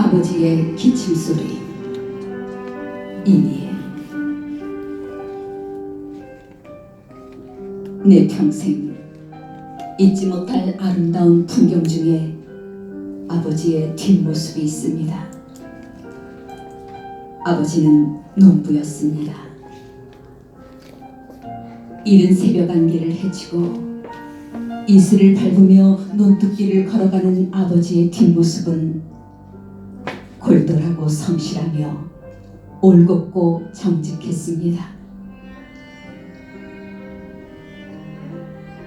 아버지의 기침 소리 이미애 내 평생 잊지 못할 아름다운 풍경 중에 아버지의 뒷모습이 있습니다. 아버지는 농부였습니다. 이른 새벽 안개를 헤치고 이슬을 밟으며 논뚝길을 걸어가는 아버지의 뒷모습은 골똘하고 성실하며 올곧고 정직했습니다.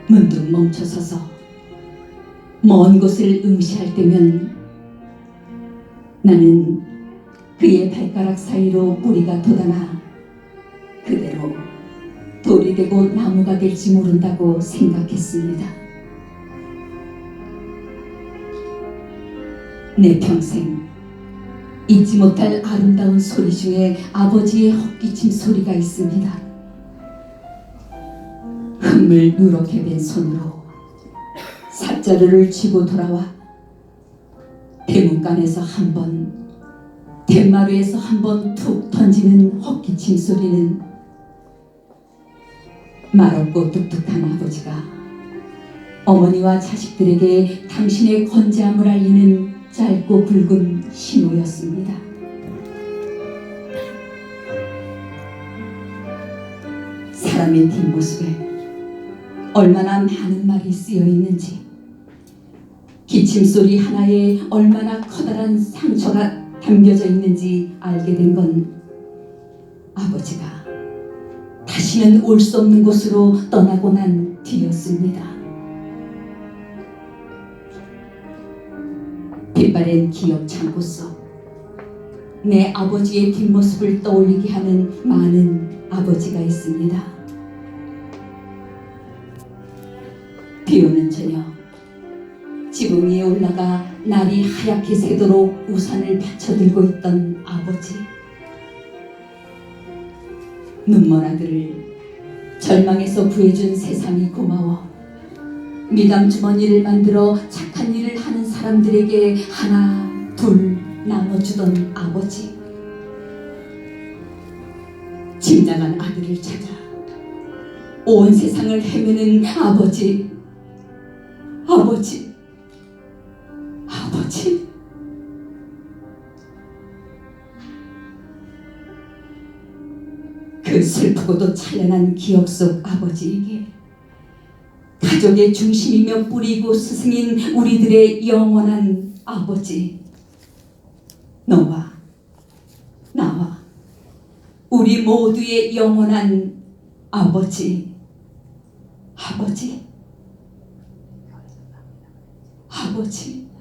문득 멈춰서서 먼 곳을 응시할 때면 나는 그의 발가락 사이로 뿌리가 돋아나 그대로 돌이 되고 나무가 될지 모른다고 생각했습니다. 내 평생 잊지 못할 아름다운 소리 중에 아버지의 헛기침 소리가 있습니다. 흙물 누렇게 된 손으로 삿자루를 쥐고 돌아와 대문간에서 한 번, 대마루에서 한 번 툭 던지는 헛기침 소리는 말없고 뚝뚝한 아버지가 어머니와 자식들에게 당신의 건재함을 알리는 짧고 굵은 신호였습니다. 사람의 뒷모습에 얼마나 많은 말이 쓰여 있는지, 기침 소리 하나에 얼마나 커다란 상처가 담겨져 있는지 알게 된 건 아버지가 다시는 올 수 없는 곳으로 떠나고 난 뒤였습니다. 빛바랜 기억 창고 속내 아버지의 뒷모습을 떠올리게 하는 많은 아버지가 있습니다. 비 오는 저녁 지붕 위에 올라가 날이 하얗게 새도록 우산을 받쳐들고 있던 아버지. 눈먼 아들을 절망에서 구해준 세상이 고마워. 미담 주머니를 만들어 착한 일을 하는 사람들에게 하나 둘 나눠주던 아버지. 짐작한 아들을 찾아 온 세상을 헤매는 아버지. 아버지. 아버지. 그 슬프고도 찬란한 기억 속 아버지에게 가족의 중심이며 뿌리고 스승인 우리들의 영원한 아버지. 너와 나와 우리 모두의 영원한 아버지. 아버지. 아버지